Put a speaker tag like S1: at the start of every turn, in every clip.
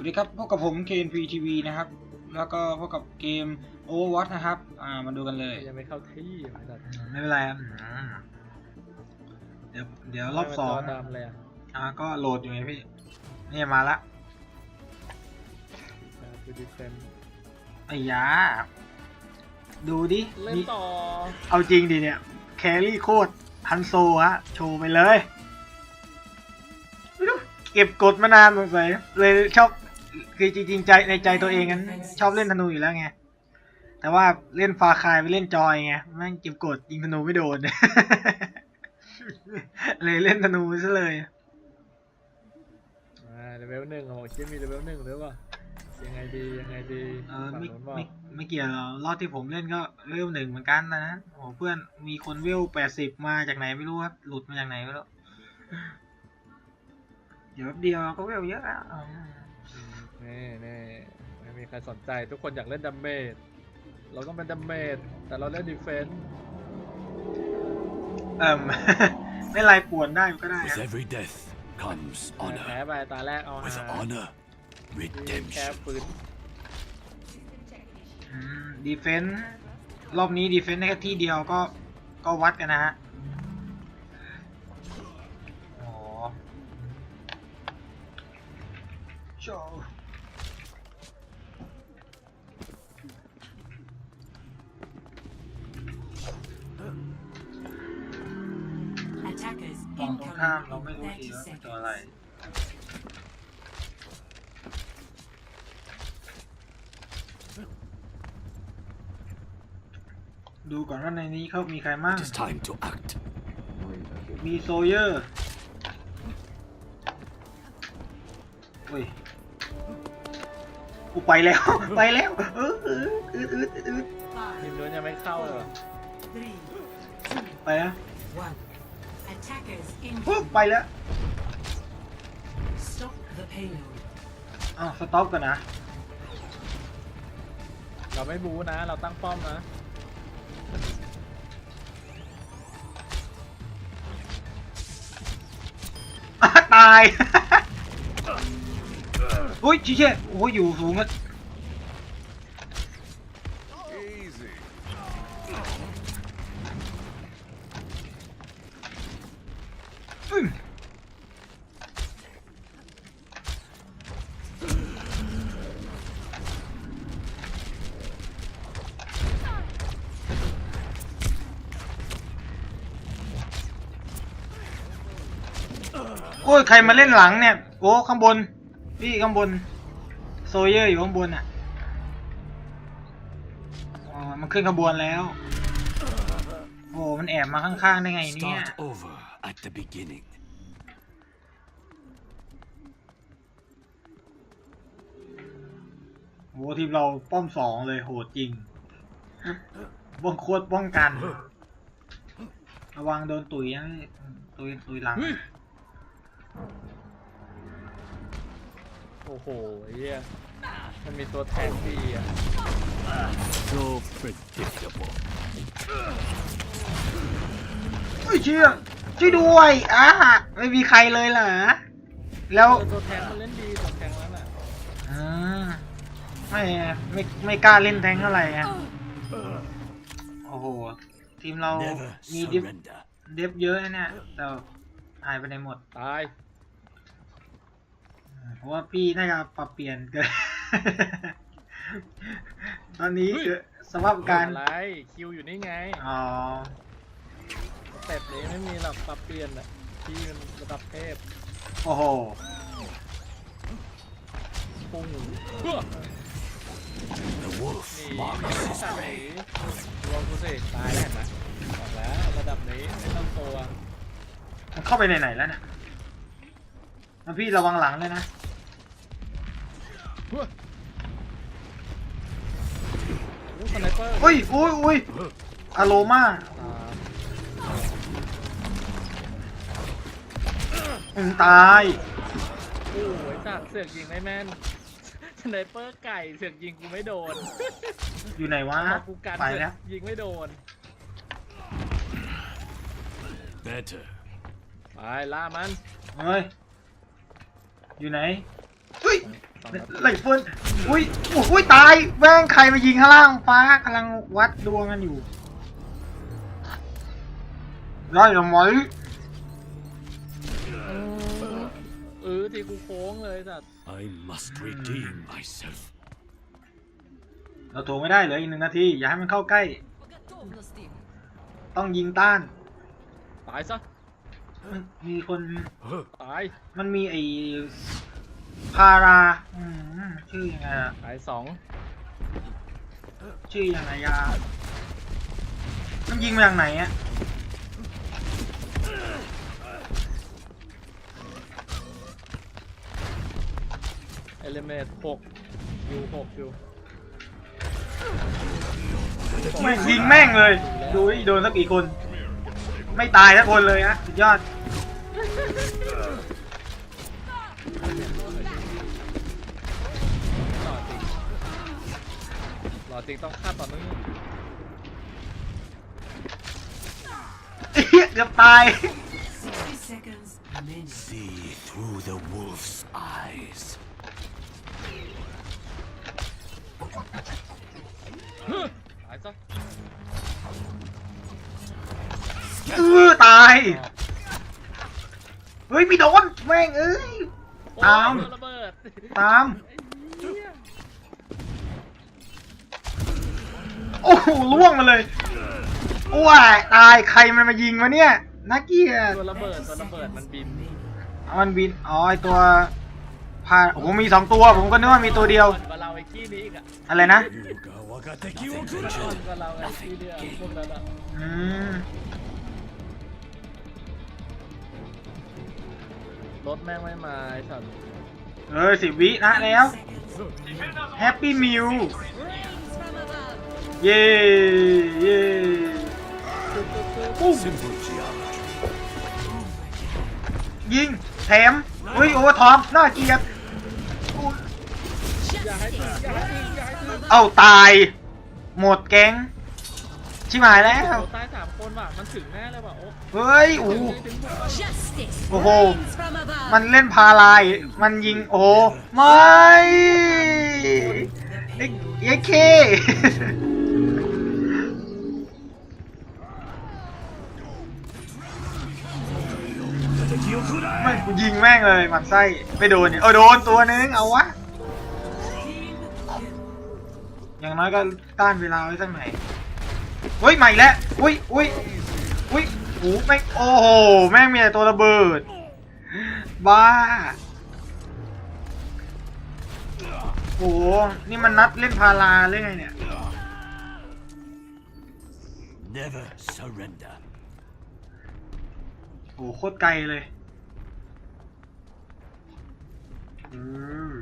S1: วัสดีครับพบกับผม KNP TV นะครับ แล้วก็พบกับเกม Overwatch นะครับ อ่ามาดูกันเลย
S2: ยังไม่เข้าที่ไม่ได้
S1: อืมไม่เป็นไรครับอืมเดี๋ยวเดี๋ยวรอบสอง
S2: จดำเลยอะ
S1: อ่าก็โหลดอยู่ไงพี่นี่มาละ
S2: คือดีเฟน
S1: ไอ้ยาดูดิ
S2: เล่น
S1: นี่
S2: ต่อ
S1: เอาจริงดิเนี่ย แครี่โคตรฮันโซฮะ โชว์ไปเลยไม่รู้เก็บกดมานานสงสัยเลยชอบ คือจริงๆใจในใจตัวเองนั้นชอบเล่นธนูอยู่แล้วไง แต่ว่าเล่นฟาคายไปเล่นจอยไงแม่งเก็บกดยิงธนูไม่โดน เลยเล่นธนูซะเลย
S2: อ่าเลเวลหนึ่งโอ้โหคิดมีเลเวลหนึ่งด้วยว่ะยังไงดียังไงดี
S1: เออ
S2: ฝั่ง
S1: ไม่
S2: นู้นบอก
S1: ไม่ไม่เกี่ยวหรอกรอบที่ผมเล่นก็เวลหนึ่งเหมือนกันนะโอ้เพื่อนมีคนเวลแปดสิบมาจากไหนไม่รู้ครับหลุดมาจากไหนไม่รู้เดี๋ยวแป๊บเดียวก็เวลเยอะแล้วอืม
S2: นี่นี่ไม่มีใครสนใจทุกคนอยากเล่นดัมเมจเราต้องเป็นดัมเมจแต่เราเล่นดีเฟน
S1: เอิ่ม ไม่ไรป่วนได้ก็ได้
S3: With
S1: ครับ
S3: every death comes
S2: แพ้
S3: honor.
S2: ไปตาแรกเอา
S3: With
S2: หา
S3: honor,
S2: แค่
S3: redemption.
S2: ปืน
S1: ดีเฟนส์รอบนี้ดีเฟนส์ได้แค่ที่เดียวก็ก็วัดกันนะฮะ ว่าในนี้เขามีใครมั่ง
S3: It is time to act.
S1: มีโซเยอร์อุ้ยกูไปแล้ว ไปแล้วเออเออเออเออเออ
S2: ทีมนู้นยังไม่เข้าเลยเหรอ
S4: Three,
S1: ไปแล้ว
S4: one. Attackers
S1: ปุ๊บ
S4: incoming.
S1: ไปแล้ว
S4: Stop the payload.
S1: อ้าวสต็อปกันนะ
S2: เราไม่บูนะ เราตั้งป้อมนะา
S1: ยอุ้ยชี้เช่โอ้ยอยู่สูงอะอืม ยใครมาเล่นหลังเนี่ย โอ้ข้างบน พี่ข้างบน โซเยอร์อยู่ข้างบนอะอ๋อมันขึ้นขบวนแล้ว โอ้มันแอบมาข้างๆได้ไงเนี่ย
S3: Start over at the beginning.
S1: โอ้ทีมเราป้อมสองเลยโหดจริงบ้องโคตรป้องกัน ระวังโดนตุ๋ยนะตุ๋ยตุ๋ยหลัง
S2: โอ้โหเฮียมันมีตัวแทงดีอะ
S3: So predictable.
S1: เฮ้ยเชี่ยช่วยด้วยอะไม่มีใครเลยเหรอ แล้ว
S2: เออตัวแทงมันเล่นดีตัวแทงนั้นอะ
S1: อืมไม่ไม่ไม่กล้าเล่นแทงเท่าไหร่อะโอ้โห ทีมเรา
S3: Never
S1: มีดิฟ
S3: surrender.
S1: เดฟเยอะนะเนี่ยแต่หายไปในหมด
S2: ตาย
S1: เพราะว่าพี่น่าจะปรับเปลี่ยนเกิน ตอนนี้คือสภาพการ
S2: อะไรคิวอยู่นี่ไง
S1: อ๋อ
S2: สเต็ปนี้ไม่มีหรอกปรับเปลี่ยนอะที่มันระดับเทพ
S1: โอ้โห
S2: ปุ้ง
S3: The wolf
S2: นี่
S3: marks his
S2: สั่ง
S3: prey.
S2: ลองดูสิตายแล้วเห็นไหมบอกแล้วระดับนี้ไม่ต้องตัว
S1: มันเข้าไปในไหนแล้วเนี่ย แล้วพี่ระวังหลังเลยนะ
S2: ลูกสไนเปอร์
S1: อุ้ยอุ้ยอุ้ยอโลมา
S2: อ่า
S1: อืมตาย
S2: โอ้ยสัตว์เสือกยิงไม่แม่นสไนเปอร์ไก่เสือกยิงกูไม่โดน
S1: อยู่ไหนวะ
S2: พอกูกัน
S1: ไป
S2: เสือ
S1: แล้ว
S2: กยิงไม่โดน
S3: Better.
S2: ไปล่ามัน
S1: เฮ้ย อยู่ไหนเฮ้ย
S2: สฟังนะ
S1: ไหลเฟิร์นอุ้ยอุ้ยตายแม่งใครมายิงข้างล่างฟ้ากำลังวัดดวงกันอยู่ได้หรือไหม
S2: เออทีกูโค้งเลยสัตว์
S3: I must redeem myself.
S1: เราโถไม่ได้เหลืออีกหนึ่งนาที อย่าให้มันเข้าใกล้ ต้องยิงต้าน
S2: ตายซะ
S1: มันมีคน
S3: Huh.
S2: ตาย
S1: มันมีไอพาราอืมชื่อยังไงอะ
S2: ตายสอง
S1: ชื่อยังไงยามันยิงมาจากไหนอะ
S2: เอลิเมตหกอยู่หกอยู่
S1: ไม่ยิงแม่งเลย ดูดิโดนสักกี่คน ไม่ตายสักคนเลยฮะสุดยอด
S2: หล่อจริงต้องฆ่าต่อเนื่อง
S1: เหี้เกือบตาย
S4: 60 seconds remaining.
S3: See through the wolf's eyes.
S2: ตายซะ
S1: เออตาย เฮ้ยไม่โดนแม่งเอ้ย ตาม
S2: โอ้ยระเบิด
S1: ตามโอ้โหล่วงมาเลยว้ายตายใครมันมายิงวะเนี่ยน่าเกลียด
S2: ตัวระเบิดตัวระเบิดมันบิน
S1: เอามันบินอ๋อไอตัวพาโอ้โหมีสองตัว ผมก็นึกว่ามีตัวเดียว
S2: กว่าเราไอ้ขี้นี้อีกอะ
S1: อะไรนะ
S3: Yuga wagateki
S2: อ่อน
S3: okura.
S2: กว่าเราไอ้ขี้เนี่ยพวกนั้นอะ
S1: อืม
S2: รถแม่งไม่มาไอ้สัตว์
S1: เออสิบวินะแล้ว
S4: Seconds.
S1: แฮปปี้มิว เย้เย้ปุ๊บ
S3: Simple geometry.
S1: ยิงแถมเฮ้ยโอเวอร์ทอมน่าเกลียดอุ๊ย
S2: อย่าให้ถึงอย่าให้ถึงอย่าให้ถึง
S1: เอาตาย หมดแก๊ง ชิบหายแล้ว
S2: โอ้ตายสามคนว่ะ มันถึงแน่เลยว่ะโอ้
S1: เฮ้ยโอ้
S2: ถึง
S1: โห
S2: ถึงบุก
S5: Justice
S1: Oh.
S5: reigns from above.
S1: มันเล่นพาลาย มันยิงโอ้โหไม่ไอ้ไอ้เค
S3: Wagateki okura.
S1: ไม่กูยิงแม่งเลยหมันไส้ไม่โดนเนี่ยเออโดนตัวนึงเอาวะ อย่างน้อยก็ต้านเวลาไว้สักหน่อยเฮ้ยใหม่แล้วอุ้ยอุ้ยอุ้ย โอ้แม่งโอ้โหแม่งมีแต่ตัวระเบิด บ้า โอ้โหนี่มันนัดเล่นพาราเล่นไงเนี่ย
S3: Never surrender.
S1: โอ้โหโคตรไกลเลยอือ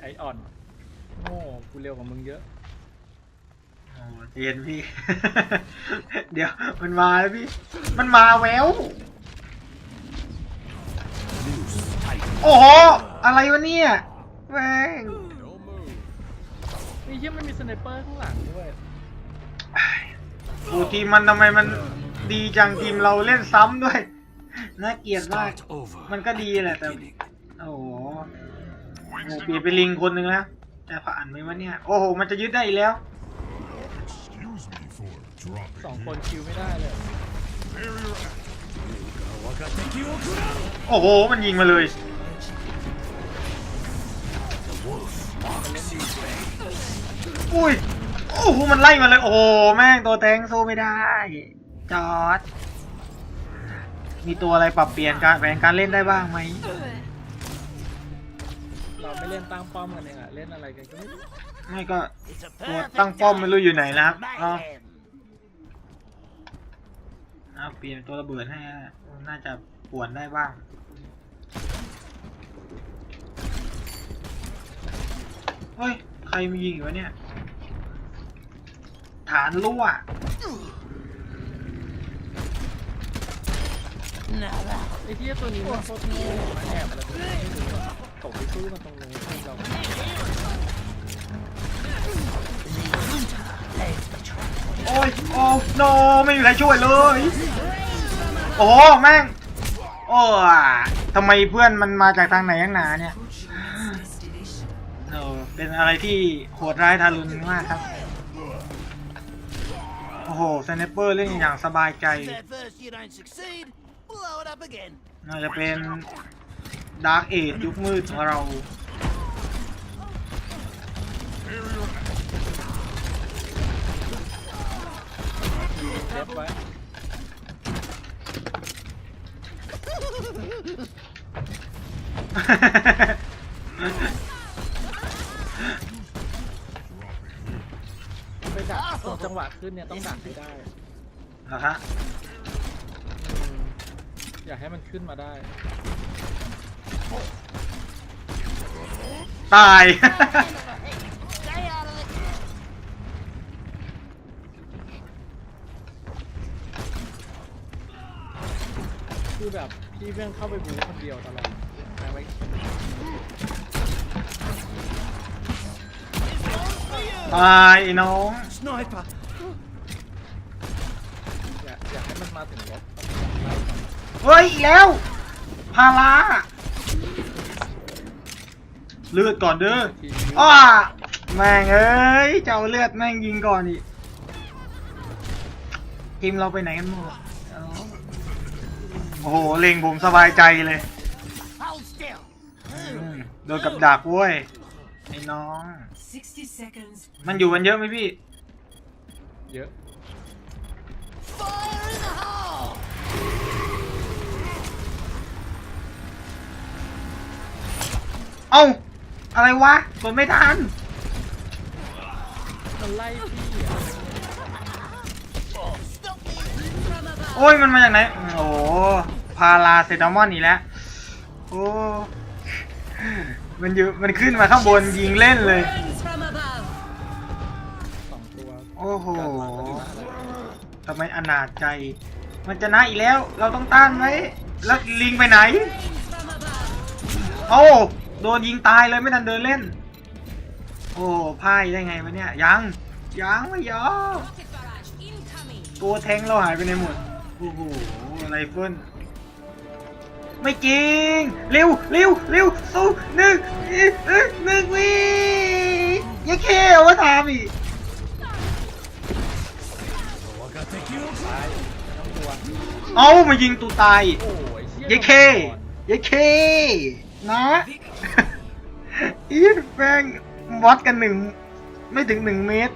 S2: ไออ่อนโง่กูเร็วกว่ามึงเยอะ
S1: โอ้ เย็นพี่ เดี๋ยวมันมาแล้วพี่ มันมาแวว
S3: Loose tight.
S1: โอ้โห อะไรวะเนี่ยแม่ง
S2: นี่ยังไม่มีสไนเปอร์ข้างหลังด้วย
S1: โอ้ทีมมันทำไมมันดีจังทีมเราเล่นซ้ำด้วย น่าเกลียดมาก
S3: Start over.
S1: มันก็ดีแหละแต่
S3: Beginning.
S1: โอ้โหโอ้โหเปลี่ยนเป็นลิงคนหนึ่งแล้วจะผ่านไหมวะเนี่ย โอ้โห มันจะยึดได้อีกแล้ว
S2: สองคนคิวไม่ได้เลย
S3: Wagateki okura.
S1: โอ้โห มันยิงมาเลย
S3: The wolf marks his way.
S1: อุ้ย โอ้โห มันไล่มาเลย โอ้โห แม่งตัวแทงสู้ไม่ได้ จอด มีตัวอะไรปรับเปลี่ยนการแผนการเล่นได้บ้างไหม
S2: เราไม่เล่นตั้งป้อมกันเองอะเล่นอะไรกันก็ไม่รู้
S1: ไม่ก็ตัวตั้งป้อมไม่รู้อยู่ไหนนะครับเอา เอาเปลี่ยนตัวระเบิดให้นะน่าจะปวนได้บ้างเฮ้ย ใครมายิงอยู่วะเนี่ย ฐานรั่ว
S2: ไอ้ที่ตัวนี้มันโคตรโง่มาแอบอะไรตรงนี้ไม่รู้อะตกไปสู้มันตรงนู้นที่เรา
S1: โอ้ย โอ้โนไม่มีใครช่วยเลย โอ้โหแม่งโอ้ทำไมเพื่อนมันมาจากทางไหนยังหนาเนี่ย
S4: Approaching this destination.
S1: เป็นอะไรที่โหดร้ายทารุณมากครับ โอ้โหสไนเปอร์เล่นอย่างสบายใจ น่าจะเป็นดาร์กเอจยุคมืดของเรา
S2: เก็บไว้ ไปดักสองจังหวะขึ้นเนี่ยต้องดักให้ได้
S1: เหรอฮะ
S2: อืมอยากให้มันขึ้นมาได้
S1: ตาย
S5: Stay out of it.
S2: คือแบบ พี่เพิ่งเข้าไปบูคนเดียวตลอดแต่ไม่
S1: ตายไอ้น้อง
S5: Sniper.
S2: อยากอยากให้มันมาถึงรถ
S1: เฮ้ยอีกแล้วพาราเลือดก่อนเด้อ
S2: ที
S1: อ้าแม่งเอ้ยเจ้าเลือดแม่งยิงก่อนอีกทีมเราไปไหนกันหมดเอา โอ้โหเล็งผมสบายใจเลย
S5: Hold still.
S1: อืมโดนกับดักเว้ยไอ้น้อง
S4: 60 seconds.
S1: มันอยู่กันเยอะไหมพี่
S2: เยอะ
S5: Fire in the hole.
S1: เอ้า อะไรวะกดไม่ทัน
S2: มันไล่พี่อะ
S1: อ้ยมันมาจากไหน โอ้พาราเซตามอนอีกแล้ว โอ้ มันอยู่ มันขึ้นมาข้างบนยิงเล่นเลย
S2: สองตัว
S1: โอ้โหทำไมอนาจใจ มันจะนะอีกแล้ว เราต้องต้านไว้แล้วลิงไปไหน โอ้ โดนยิงตายเลยไม่ทันเดินเล่น โอ้พ่ายได้ไงวะเนี่ย ยัง ยังไม่ยอมตัวแทงเราหายไปในหมด โอ้โหไรเฟิลไม่จริง เร็วเร็วเร็วสู้หนึ่งหนึ่งวิยังแค่ว่าทำอีกเอามายิงตูตายอีก
S2: โอ้ยเชี่ย
S1: ยัยเคยัยเค นะอีแฟงวัดกันหนึ่ง ไม่ถึงหนึ่งเมตร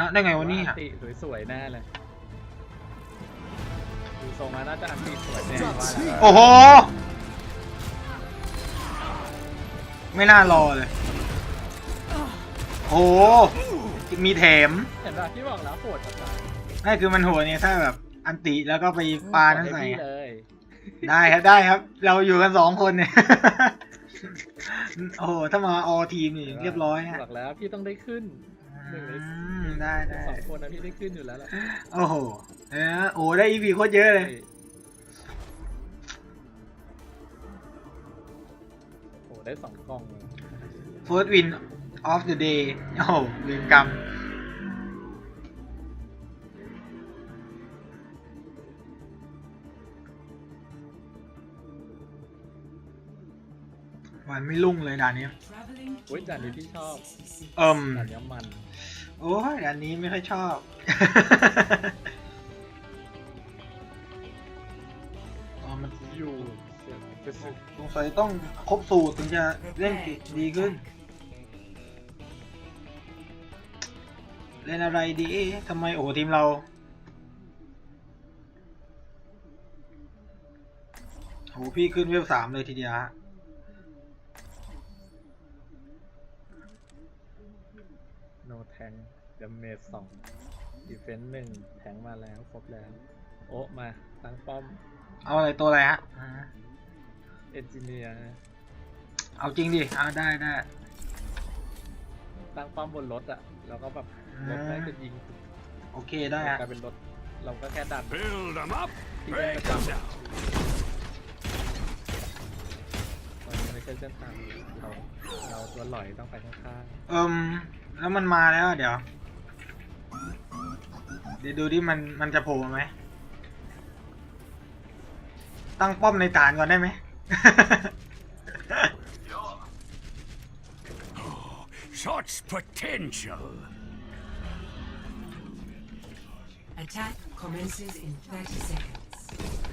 S1: นะได้ไงวะเนี่ย
S2: อันติสวยๆแน่เลยดูทรงแล้วน่าจะอันติสวยแน่ว่าแล้ว
S1: โอ้โห ไม่น่ารอเลย โอ้โหมีแถม
S2: เห็นป่ะพี่บอกแล้วโหดจังเลย
S1: นั่นคือมันโหัวเนี่ยถ้าแบบอันติแล้วก็ไปปานั่นใส่
S2: กดให้พี่เลย
S1: ได้ครับได้ครับ เราอยู่กันสองคนเนี่ย โอ้โหถ้ามาออทีมนี่เรียบร้อยฮะ
S2: บอกแล้วพี่ต้องได้ขึ้น หนึ่งใน
S1: อืมได้ได้
S2: สองคนนะพี่ได้ขึ้นอยู่แล้วแหละ
S1: โอ้โหเออโอ้ได้อีพีโคตรเยอะเลย
S2: โอ้ได้สองกล่องเลย
S1: First win of the day โอ้โหเวรกร มวันไม่ลุ่งเลยด่านนี้
S4: Traveling
S2: อุ้ยด่านนี้พี่ชอบ
S1: เอิ่ม
S2: ด่านนี้มัน
S1: โอ้ยด่านนี้ไม่ค่อยชอบ อ๋อมัน
S2: อยู่เสียไปสุด
S1: สงสัยต้องครบสูตรถึงจะเล่นดีขึ้น เล่นอะไรดีทำไมโอ้โหทีมเราโหพี่ขึ้นเวลสามเลยทีเดียวฮะ
S2: โนแทงเดเมจสองดีเฟนต์หนึ่งแทงมาแล้วครบแล้ว โอะมาตั้งป้อม
S1: เอาอะไรตัวอะไรฮะอ่า
S2: เอนจิเนียร์
S1: เอาจริงดิอ่าได้ได้
S2: ตั้งป้อมบนรถอะแล้วก็แบบรถแม่งจะยิง
S1: โอเคได้ฮะ
S2: กลายเป็นรถ เราก็แค่ดัน
S3: Build them up,
S2: ที่เป็น
S3: break
S2: ประ
S3: them
S2: จำ
S3: down.
S2: ช่เส้นทางเราเราตัวหลอยต้องไปข้าง
S1: เอิมแล้วมันมาแล้วเดี๋ยว เดี๋ยวดูดิมันมันจะโผล่มาไหม ตั้งป้อมในฐานก่อนได้ไหม
S3: Such potential.
S4: Attack commences in 30 seconds.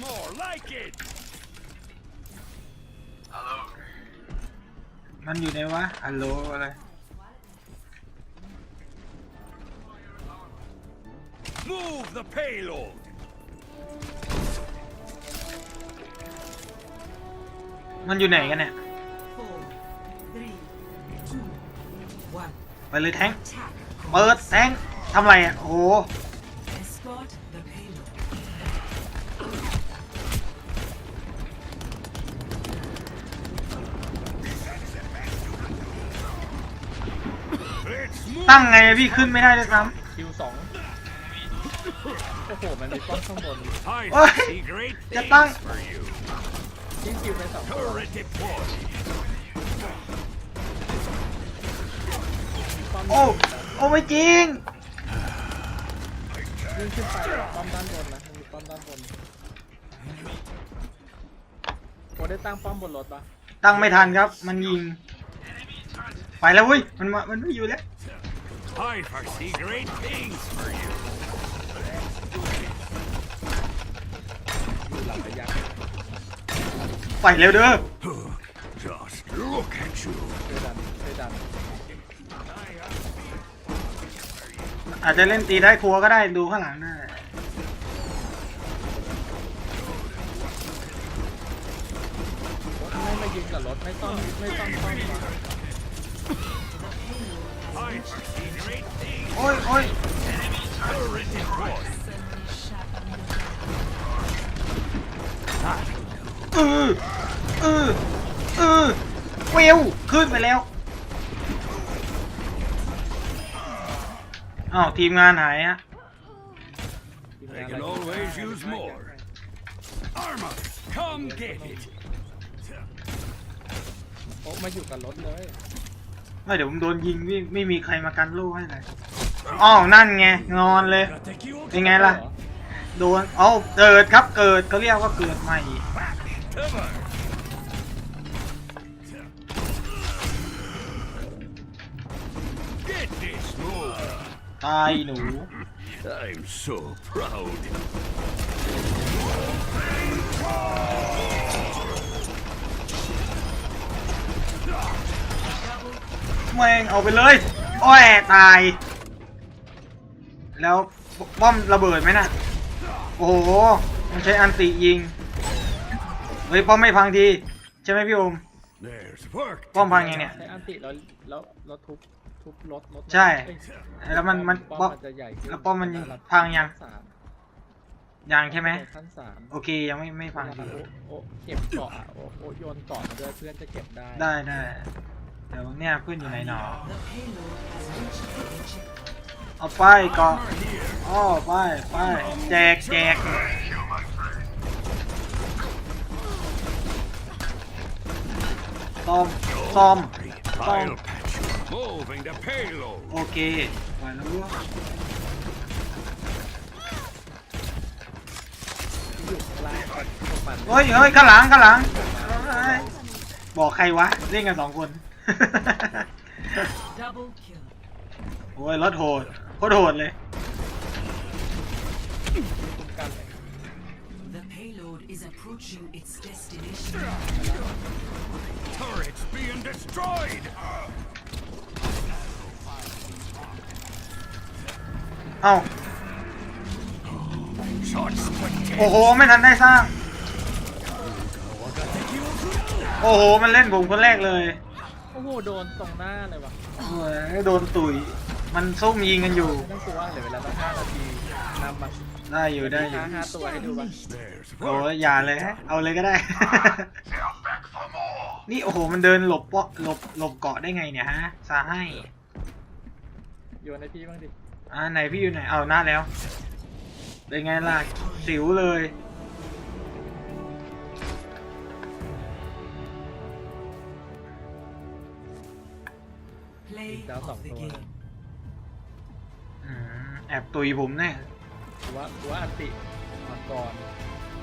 S3: More like it.
S1: มันอยู่ไหนวะฮัลโหลอะไร
S3: Move the payload.
S1: มันอยู่ไหนกันเนี่ย
S4: Four, three, two, one.
S1: ไปเลยแทง
S4: Attack
S1: เปิด
S4: commences.
S1: แทงทำไรอะ โอ้โห ตั้งไงพี่ขึ้นไม่ได้ด้วยซ้
S2: คิวสองโอ้โห มันมีป้อมข้างบน
S3: I
S1: Oi.
S3: see great
S1: Get
S3: things
S1: down.
S3: for you.
S2: ทิ้งคิวไปสองตัว
S3: Turret deployed.
S2: ป้อมำ
S1: โอ้ โอ้ไม่จริง
S2: วิ่งขึ้นไปป้อมด้านบนนะมันมีป้อมด้านบนโอ้ได้ตั้งป้อมบนรถปะ
S1: ตั้งไม่ทันครับ มันยิง ไปแล้วเว้ย มันมามันไม่อยู่แล้ว
S3: I foresee great things for you.
S2: อยู่หลังระยะ
S1: ไปเร็วเด้อ
S3: Just look at you.
S2: เชื่อดันเชื่อดัน
S1: อาจจะเล่นตีได้ครัวก็ได้ดูข้างหลังได้
S2: รถไม่มายิงกับรถไม่ต้องไม่ต้องป้อมมา
S3: I foresee great things.
S1: โอ้ยโอ้ย
S3: Turret deployed.
S1: เออเออเออเวลขึ้นไปแล้วอ้าวทีมงานหายฮะ
S3: They can always use more. Armor, come get it.
S2: โอ้มาอยู่กับรถเลย
S1: ไม่เดี๋ยวผมโดนยิงไม่ไม่มีใครมากันลูกให้เลยอ้าวนั่นไงงอนเลยเป็นไงล่ะโดนเอาเกิดครับเกิดเขาเรียกว่าเกิดใหม่ตายหนู
S3: I'm so proud.
S1: แม่งเอาไปเลยโอ้ยตาย แล้วป้อมระเบิดไหมน่ะ โอ้โห มันใช้อันติยิง เฮ้ยป้อมไม่พังที ใช่ไหมพี่โอม
S3: There's work.
S1: ป้อมพังไงเนี่ย
S2: ใช้อันติแล้วแล้วแล้วทุบทุบรถรถ
S1: ใช่
S2: เอ้ย
S1: แล้วมันมัน
S2: ป้
S1: ป้
S2: อ
S1: อ
S2: ม
S1: ม
S2: มันจะใหญ่ขึ้น
S1: แล้วป้อมมัน
S2: ระดับ
S1: พังยัง
S2: ขั้นสาม
S1: ยังใช่ไหม
S2: ขั้นสาม
S1: โอเคยังไม่ไม่พังที
S2: โอ้โอ้เก็บเกาะอะโอ้โอ้โยนเกาะมาด้วยเพื่อนจะเก็บได้
S1: ได้ได้ เดี๋ยวเนี่ยเพื่อนอยู่ไหนหนอเอาไปก่อนอ้อไปไปแจกแจกซอมซอมซอม
S3: I'll patch you. Moving the payload.
S1: โอเคไปแล้วรู้
S2: อยู่ข้างล่างกันพวกมัน
S1: เฮ้ยเฮ้ยข้างหลังข้างหลังเฮ้ยบอกใครวะ เล่นกันสองคน โอ้ยรถโหดโคตรโหดเลย
S2: คุ้มกันเลย
S4: The payload is approaching its destination.
S3: Turrets being destroyed.
S1: เอ้า
S3: Such
S1: โอ้
S3: potential.
S1: โห ไม่ทันได้สร้าง โอ้โห มันเล่นผมคนแรกเลย
S2: โอ้โหโดนตรงหน้าเลยว่ะ
S1: โอ้ยโดนตุ๋ยมันซุ่มยิงกันอยู่
S2: ไม่ต้องกลัวเหลือเวลาตั้งห้านาทีนำมา
S1: ได้อยู่ได้อยู่
S2: ห้าห้าตัวให้ดูป่ะ
S3: There's
S1: โอ้ย
S3: work.
S1: อย่าเลยฮะเอาเลยก็ได้ นี่โอ้โหมันเดินหลบเปาะหลบหลบเกาะได้ไงเนี่ยฮะซาให้
S2: โยนให้พี่บ้างดิ
S1: อ่าไหนพี่อยู่ไหนเอาหน้าแล้วเป็นไงล่ะสิวเลย
S2: อี
S4: ดาส
S2: อ
S4: ง
S1: ตัวแอบตุยผมแน่
S2: กูว่าว่าอติมาก่อน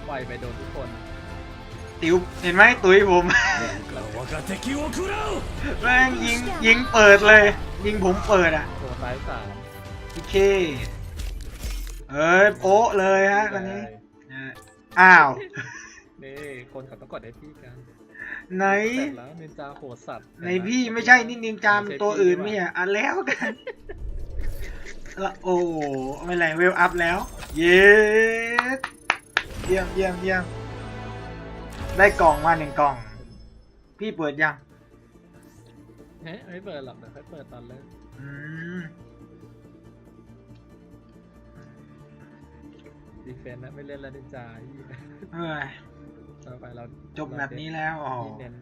S2: ไหวไปโดนทุกคน
S1: ติวเห็นไหมตุยผมแม่งยิงยิงเปิดเลย ยิงผมเปิดอะ
S2: ตัวซ้ายสาม
S1: พีเคเฮ้ยโป๊ะเลยฮะตอนนี้อ้าว
S2: นี่คนเขาต้องกดได้พี่กัน
S1: ไหน
S2: แต่แล้วนินจาโหดสัตว์
S1: ในพี่ไม่ใช่นินนินจามตัวอื่นไม่ใช่อะแล้วกันละโอ้โหไม่ไรเวลอัพแล้ว เย้เยี่ยมเยี่ยมเยี่ยมได้กล่องมาหนึ่งกล่อง พี่เปิดยัง
S2: เฮ้ยไม่เปิดหรอกเดี๋ยวค่อยเปิดตอนเล่น
S1: อืม
S2: ดีเฟนต์นะไม่เล่นแล้วนินจา
S1: เอ้ย
S2: ต่อไปเรา
S1: จบแบบนี้แล้วอ๋อ
S2: พี่เน้น